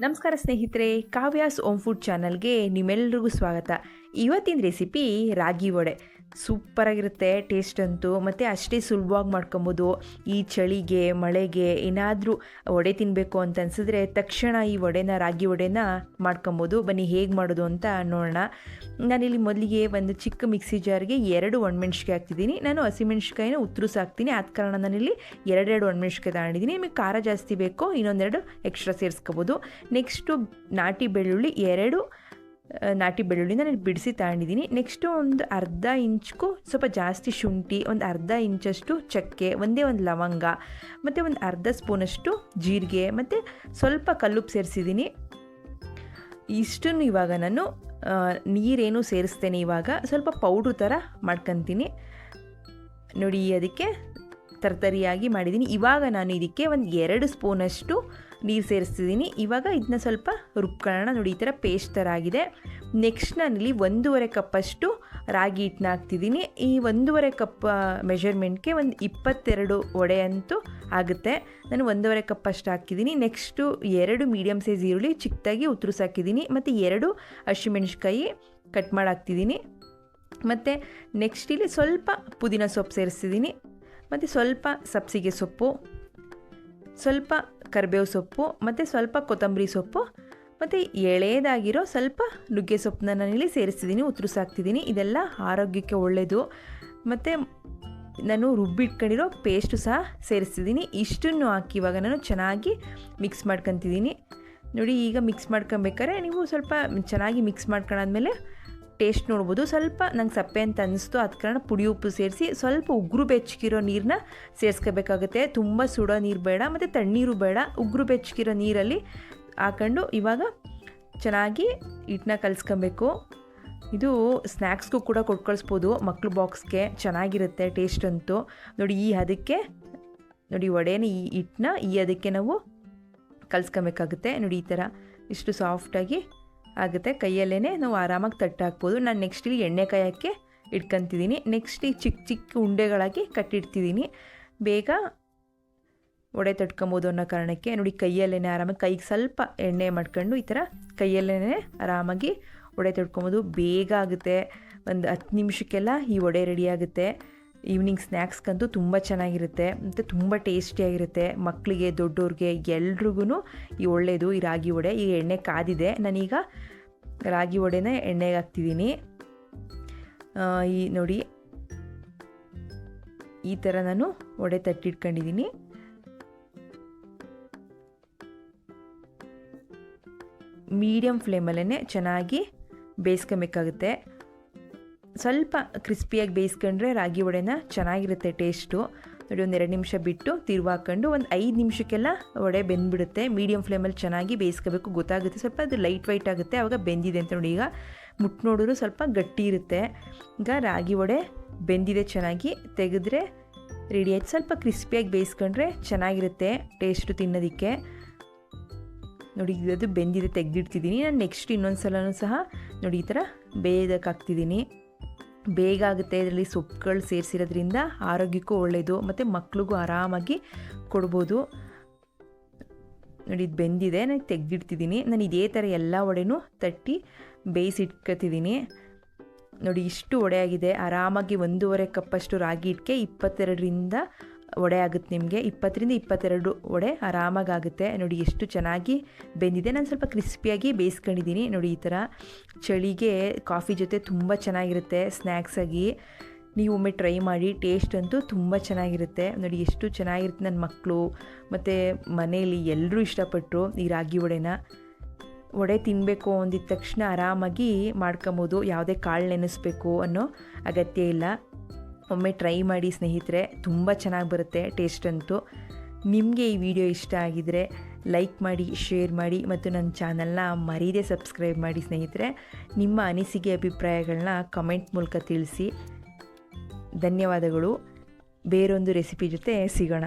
ನಮಸ್ಕಾರ ಸ್ನೇಹಿತರೆ Kavya's ohm food ಚಾನಲ್ಗೆ ನಿಮ್ಮೆಲ್ರಿಗೂ ಸ್ವಾಗತ. ಇವತ್ತಿನ ರೆಸಿಪಿ ರಾಗಿ ವಡೆ. ಸೂಪರಾಗಿರುತ್ತೆ ಟೇಸ್ಟ್ ಅಂತೂ. ಮತ್ತು ಅಷ್ಟೇ ಸುಲಭವಾಗಿ ಮಾಡ್ಕೊಬೋದು. ಈ ಚಳಿಗೆ, ಮಳೆಗೆ ಏನಾದರೂ ವಡೆ ತಿನ್ನಬೇಕು ಅಂತ ಅನಿಸಿದ್ರೆ ತಕ್ಷಣ ಈ ವಡೆನ, ರಾಗಿ ವಡೆನ ಮಾಡ್ಕೊಬೋದು. ಬನ್ನಿ, ಹೇಗೆ ಮಾಡೋದು ಅಂತ ನೋಡೋಣ. ನಾನಿಲ್ಲಿ ಮೊದಲಿಗೆ ಒಂದು ಚಿಕ್ಕ ಮಿಕ್ಸಿ ಜಾರ್ಗೆ ಎರಡು ಒಣಮೆಣ್ಸಿಕಾಯಿ ಹಾಕ್ತಿದ್ದೀನಿ. ನಾನು ಹಸಿಮೆಣ್ಸಿಕಾಯಿನ ಉತ್ತರಿಸಿ ಹಾಕ್ತೀನಿ. ಆದ ಕಾರಣ ನಾನಿಲ್ಲಿ ಎರಡೆರಡು ಒಣಮೆಣ್ಸಿಕಾಯಿ ತಗೊಂಡಿದ್ದೀನಿ. ನಿಮಗೆ ಖಾರ ಜಾಸ್ತಿ ಬೇಕೋ, ಇನ್ನೊಂದೆರಡು ಎಕ್ಸ್ಟ್ರಾ ಸೇರಿಸ್ಕೋಬೋದು. ನೆಕ್ಸ್ಟು ನಾಟಿ ಬೆಳ್ಳುಳ್ಳಿ ಎರಡು ನಾಟಿ ಬೆಳ್ಳುಳ್ಳಿನ ನಾನು ಬಿಡಿಸಿ ತಗೊಂಡಿದ್ದೀನಿ. ನೆಕ್ಸ್ಟು ಒಂದು ಅರ್ಧ ಇಂಚ್ಗೂ ಸ್ವಲ್ಪ ಜಾಸ್ತಿ ಶುಂಠಿ, ಒಂದು ಅರ್ಧ ಇಂಚಷ್ಟು ಚಕ್ಕೆ, ಒಂದೇ ಒಂದು ಲವಂಗ, ಮತ್ತು ಒಂದು ಅರ್ಧ ಸ್ಪೂನಷ್ಟು ಜೀರಿಗೆ, ಮತ್ತು ಸ್ವಲ್ಪ ಕಲ್ಲುಪ್ಪು ಸೇರಿಸಿದ್ದೀನಿ. ಇಷ್ಟನ್ನು ಇವಾಗ ನಾನು ನೀರೇನು ಸೇರಿಸ್ತೇನೆ ಇವಾಗ. ಸ್ವಲ್ಪ ಪೌಡ್ರು ಥರ ಮಾಡ್ಕೊತೀನಿ. ನೋಡಿ, ಅದಕ್ಕೆ ತರತರಿಯಾಗಿ ಮಾಡಿದ್ದೀನಿ. ಇವಾಗ ನಾನು ಇದಕ್ಕೆ ಒಂದು ಎರಡು ಸ್ಪೂನಷ್ಟು ನೀರು ಸೇರಿಸ್ತಿದ್ದೀನಿ. ಇವಾಗ ಇದನ್ನ ಸ್ವಲ್ಪ ರುಬ್ಕೊಳ್ಳೋಣ. ನೋಡಿ, ಈ ಥರ ಪೇಸ್ಟ್ ಥರ ಆಗಿದೆ. ನೆಕ್ಸ್ಟ್ ನಾನಿಲ್ಲಿ ಒಂದೂವರೆ ಕಪ್ಪಷ್ಟು ರಾಗಿ ಹಿಟ್ಟನ್ನ ಹಾಕ್ತಿದ್ದೀನಿ. ಈ ಒಂದೂವರೆ ಕಪ್ ಮೆಷರ್ಮೆಂಟ್ಗೆ ಒಂದು ಇಪ್ಪತ್ತೆರಡು ವಡೆ ಅಂತೂ ಆಗುತ್ತೆ. ನಾನು ಒಂದೂವರೆ ಕಪ್ ಅಷ್ಟು ಹಾಕಿದ್ದೀನಿ ನೆಕ್ಸ್ಟು ಎರಡು ಮೀಡಿಯಮ್ ಸೈಜ್ ಈರುಳ್ಳಿ ಚಿಕ್ಕದಾಗಿ ಉತ್ತರಿಸಾಕಿದ್ದೀನಿ ಮತ್ತು ಎರಡು ಹಸಿಮೆಣ್ಸಿಕಾಯಿ ಕಟ್ ಮಾಡಿ ಹಾಕ್ತಿದ್ದೀನಿ. ಮತ್ತು ನೆಕ್ಸ್ಟ್ ಇಲ್ಲಿ ಸ್ವಲ್ಪ ಪುದೀನ ಸೊಪ್ಪು ಸೇರಿಸ್ತಿದ್ದೀನಿ. ಮತ್ತು ಸ್ವಲ್ಪ ಸಬ್ಸಿಗೆ ಸೊಪ್ಪು. ಸ್ವಲ್ಪ ಕರಿಬೇವು ಸೊಪ್ಪು, ಮತ್ತು ಸ್ವಲ್ಪ ಕೊತ್ತಂಬರಿ ಸೊಪ್ಪು, ಮತ್ತು ಎಳೆಯದಾಗಿರೋ ಸ್ವಲ್ಪ ನುಗ್ಗೆ ಸೊಪ್ಪನ್ನ ನಾನಿಲ್ಲಿ ಸೇರಿಸ್ತಿದ್ದೀನಿ ಉತ್ತರಿಸಾಕ್ತಿದ್ದೀನಿ ಇದೆಲ್ಲ ಆರೋಗ್ಯಕ್ಕೆ ಒಳ್ಳೆಯದು ಮತ್ತು ನಾನು ರುಬ್ಬಿಟ್ಕೊಂಡಿರೋ ಪೇಸ್ಟು ಸಹ ಸೇರಿಸ್ತಿದ್ದೀನಿ. ಇಷ್ಟನ್ನು ಹಾಕಿ ಇವಾಗ ನಾನು ಚೆನ್ನಾಗಿ ಮಿಕ್ಸ್ ಮಾಡ್ಕೊತಿದ್ದೀನಿ. ನೋಡಿ, ಈಗ ಮಿಕ್ಸ್ ಮಾಡ್ಕೊಬೇಕಾದ್ರೆ ನೀವು ಸ್ವಲ್ಪ ಚೆನ್ನಾಗಿ ಮಿಕ್ಸ್ ಮಾಡ್ಕೊಂಡಾದ್ಮೇಲೆ ಟೇಸ್ಟ್ ನೋಡ್ಬೋದು. ಸ್ವಲ್ಪ ನಂಗೆ ಸಪ್ಪೆ ಅಂತ ಅನ್ನಿಸ್ತು ಅದ ಕಾರಣ ಪುಡಿ ಉಪ್ಪು ಸೇರಿಸಿ ಸ್ವಲ್ಪ ಉಗುರು ಬೆಚ್ಚಗಿರೋ ನೀರನ್ನ ಸೇರಿಸ್ಕೋಬೇಕಾಗುತ್ತೆ. ತುಂಬ ಸುಡೋ ನೀರು ಬೇಡ, ಮತ್ತು ತಣ್ಣೀರು ಬೇಡ. ಉಗುರು ಬೆಚ್ಚಗಿರೋ ನೀರಲ್ಲಿ ಹಾಕೊಂಡು ಇವಾಗ ಚೆನ್ನಾಗಿ ಹಿಟ್ಟನ್ನ ಕಲಿಸ್ಕೊಬೇಕು. ಇದು ಸ್ನ್ಯಾಕ್ಸ್ಗೂ ಕೂಡ ಕೊಟ್ಟು ಕಳಿಸ್ಬೋದು. ಮಕ್ಳು ಬಾಕ್ಸ್ಗೆ ಚೆನ್ನಾಗಿರುತ್ತೆ ಟೇಸ್ಟ್ ಅಂತೂ. ನೋಡಿ ಈ ಅದಕ್ಕೆ, ನೋಡಿ ಒಡೆಯನ್ನು ಈ ಹಿಟ್ಟನ್ನ ಈ ಅದಕ್ಕೆ ನಾವು ಕಲಿಸ್ಕೊಬೇಕಾಗುತ್ತೆ. ನೋಡಿ ಈ ಥರ ಇಷ್ಟು ಸಾಫ್ಟಾಗಿ ಆಗುತ್ತೆ. ಕೈಯಲ್ಲೇ ನಾವು ಆರಾಮಾಗಿ ತಟ್ಟಾಕ್ಬೋದು. ನಾನು ನೆಕ್ಸ್ಟ್ ಇಲ್ಲಿ ಎಣ್ಣೆ ಕಾಯೋಕ್ಕೆ ಇಟ್ಕೊತಿದ್ದೀನಿ. ನೆಕ್ಸ್ಟ್ ಈ ಚಿಕ್ಕ ಚಿಕ್ಕ ಉಂಡೆಗಳಾಗಿ ಕಟ್ಟಿಡ್ತಿದ್ದೀನಿ. ಬೇಗ ಒಡೆ ತಟ್ಕೊಬೋದು ಅನ್ನೋ ಕಾರಣಕ್ಕೆ ನೋಡಿ ಕೈಯಲ್ಲೇ ಆರಾಮಾಗಿ ಕೈಗೆ ಸ್ವಲ್ಪ ಎಣ್ಣೆ ಮಾಡ್ಕೊಂಡು ಈ ಥರ ಕೈಯಲ್ಲೇ ಆರಾಮಾಗಿ ಒಡೆ ತಟ್ಕೊಬೋದು. ಬೇಗ ಆಗುತ್ತೆ. ಒಂದು ಹತ್ತು ನಿಮಿಷಕ್ಕೆಲ್ಲ ಈ ವಡೆ ರೆಡಿ ಆಗುತ್ತೆ. ಈವ್ನಿಂಗ್ ಸ್ನ್ಯಾಕ್ಸ್ಗಂತೂ ತುಂಬ ಚೆನ್ನಾಗಿರುತ್ತೆ. ಮತ್ತು ತುಂಬ ಟೇಸ್ಟಿಯಾಗಿರುತ್ತೆ ಮಕ್ಕಳಿಗೆ ದೊಡ್ಡವ್ರಿಗೆ ಎಲ್ರಿಗೂ ಈ ಒಳ್ಳೆಯದು ಈ ರಾಗಿ ವಡೆ. ಈ ಎಣ್ಣೆ ಕಾದಿದೆ. ನಾನೀಗ ರಾಗಿ ವಡೆನೇ ಎಣ್ಣೆಗೆ ಹಾಕ್ತಿದ್ದೀನಿ. ಈ ನೋಡಿ. ಈ ಥರ ನಾನು ವಡೆ ತಟ್ಟಿಟ್ಕೊಂಡಿದ್ದೀನಿ. ಮೀಡಿಯಮ್ ಫ್ಲೇಮಲ್ಲೇ ಚೆನ್ನಾಗಿ ಬೇಯಿಸ್ಕೊಬೇಕಾಗುತ್ತೆ. ಸ್ವಲ್ಪ ಕ್ರಿಸ್ಪಿಯಾಗಿ ಬೇಯಿಸ್ಕೊಂಡ್ರೆ ರಾಗಿ ವಡೆನ ಚೆನ್ನಾಗಿರುತ್ತೆ ಟೇಸ್ಟು. ನೋಡಿ, ಒಂದು ಎರಡು ನಿಮಿಷ ಬಿಟ್ಟು ತಿರುವಾಕೊಂಡು ಒಂದು ಐದು ನಿಮಿಷಕ್ಕೆಲ್ಲ ವಡೆ ಬೆಂದ್ಬಿಡುತ್ತೆ. ಮೀಡಿಯಮ್ ಫ್ಲೇಮಲ್ಲಿ ಚೆನ್ನಾಗಿ ಬೇಯಿಸ್ಕೋಬೇಕು. ಗೊತ್ತಾಗುತ್ತೆ. ಸ್ವಲ್ಪ ಅದು ಲೈಟ್ ವೈಟ್ ಆಗುತ್ತೆ. ಆವಾಗ ಬೆಂದಿದೆ ಅಂತ ನೋಡಿ. ಈಗ ಮುಟ್ಟು ನೋಡಿದ್ರು ಸ್ವಲ್ಪ ಗಟ್ಟಿ ಇರುತ್ತೆ. ಈಗ ರಾಗಿ ವಡೆ ಬೆಂದಿದೆ ಚೆನ್ನಾಗಿ ತೆಗೆದ್ರೆ ರೆಡಿ ಆಯ್ತು. ಸ್ವಲ್ಪ ಕ್ರಿಸ್ಪಿಯಾಗಿ ಬೇಯಿಸ್ಕೊಂಡ್ರೆ ಚೆನ್ನಾಗಿರುತ್ತೆ ಟೇಸ್ಟು ತಿನ್ನೋದಕ್ಕೆ. ನೋಡಿ ಅದು ಬೆಂದಿದೆ, ತೆಗೆದಿಡ್ತಿದ್ದೀನಿ. ನಾನು ನೆಕ್ಸ್ಟ್ ಇನ್ನೊಂದು ಸಲನೂ ಸಹ ನೋಡಿ, ಈ ಥರ ಬೇಯೋದಕ್ಕೆ ಹಾಕ್ತಿದ್ದೀನಿ ಬೇಗ ಆಗುತ್ತೆ. ಇದರಲ್ಲಿ ಸೊಪ್ಪುಗಳು ಸೇರಿಸಿರೋದ್ರಿಂದ ಆರೋಗ್ಯಕ್ಕೂ ಒಳ್ಳೆಯದು ಮತ್ತು ಮಕ್ಳಿಗೂ ಆರಾಮಾಗಿ ಕೊಡ್ಬೋದು. ನೋಡಿ, ಇದು ಬೆಂದಿದೆ. ನಾನು ತೆಗೆದಿಡ್ತಿದ್ದೀನಿ ನಾನು ಇದೇ ಥರ ಎಲ್ಲ ಒಡೆನೂ ತಟ್ಟಿ ಬೇಯಿಸಿಟ್ಕೊತಿದ್ದೀನಿ ನೋಡಿ, ಇಷ್ಟು ವಡೆ ಆಗಿದೆ. ಆರಾಮಾಗಿ ಒಂದೂವರೆ ಕಪ್ಪಷ್ಟು ರಾಗಿ ಇಟ್ಕೆ ಇಪ್ಪತ್ತೆರಡರಿಂದ ವಡೆ ಆಗುತ್ತೆ ನಿಮಗೆ. ಇಪ್ಪತ್ತರಿಂದ ಇಪ್ಪತ್ತೆರಡು ವಡೆ ಆಗುತ್ತೆ ನೋಡಿ ಎಷ್ಟು ಚೆನ್ನಾಗಿ ಬೆಂದಿದೆ. ನಾನು ಸ್ವಲ್ಪ ಕ್ರಿಸ್ಪಿಯಾಗಿ ಬೇಯಿಸ್ಕೊಂಡಿದ್ದೀನಿ. ನೋಡಿ ಈ ಥರ ಚಳಿಗೆ ಕಾಫಿ ಜೊತೆ ತುಂಬ ಚೆನ್ನಾಗಿರುತ್ತೆ. ಸ್ನ್ಯಾಕ್ಸಾಗಿ ನೀವು ಒಮ್ಮೆ ಟ್ರೈ ಮಾಡಿ. ಟೇಸ್ಟ್ ಅಂತೂ ತುಂಬ ಚೆನ್ನಾಗಿರುತ್ತೆ. ನೋಡಿ ಎಷ್ಟು ಚೆನ್ನಾಗಿರುತ್ತೆ ನನ್ನ ಮಕ್ಕಳು ಮತ್ತು ಮನೆಯಲ್ಲಿ ಎಲ್ಲರೂ ಇಷ್ಟಪಟ್ಟರು ಈ ರಾಗಿ ವಡೆನ. ವಡೆ ತಿನ್ನಬೇಕು ಅಂದಿದ ತಕ್ಷಣ ಆರಾಮಾಗಿ ಮಾಡ್ಕೊಬೋದು. ಯಾವುದೇ ಕಾಳು ನೆನೆಸ್ಬೇಕು ಅನ್ನೋ ಅಗತ್ಯ ಇಲ್ಲ. ಒಮ್ಮೆ ಟ್ರೈ ಮಾಡಿ ಸ್ನೇಹಿತರೆ, ತುಂಬ ಚೆನ್ನಾಗಿ ಬರುತ್ತೆ ಟೇಸ್ಟ್ ಅಂತೂ. ನಿಮಗೆ ಈ ವಿಡಿಯೋ ಇಷ್ಟ ಆಗಿದರೆ ಲೈಕ್ ಮಾಡಿ, ಶೇರ್ ಮಾಡಿ ಮತ್ತು ನನ್ನ ಚಾನಲ್ನ ಮರೀದೇ ಸಬ್ಸ್ಕ್ರೈಬ್ ಮಾಡಿ ಸ್ನೇಹಿತರೆ. ನಿಮ್ಮ ಅನಿಸಿಕೆ ಅಭಿಪ್ರಾಯಗಳನ್ನ ಕಮೆಂಟ್ ಮೂಲಕ ತಿಳಿಸಿ. ಧನ್ಯವಾದಗಳು. ಬೇರೊಂದು ರೆಸಿಪಿ ಜೊತೆ ಸಿಗೋಣ.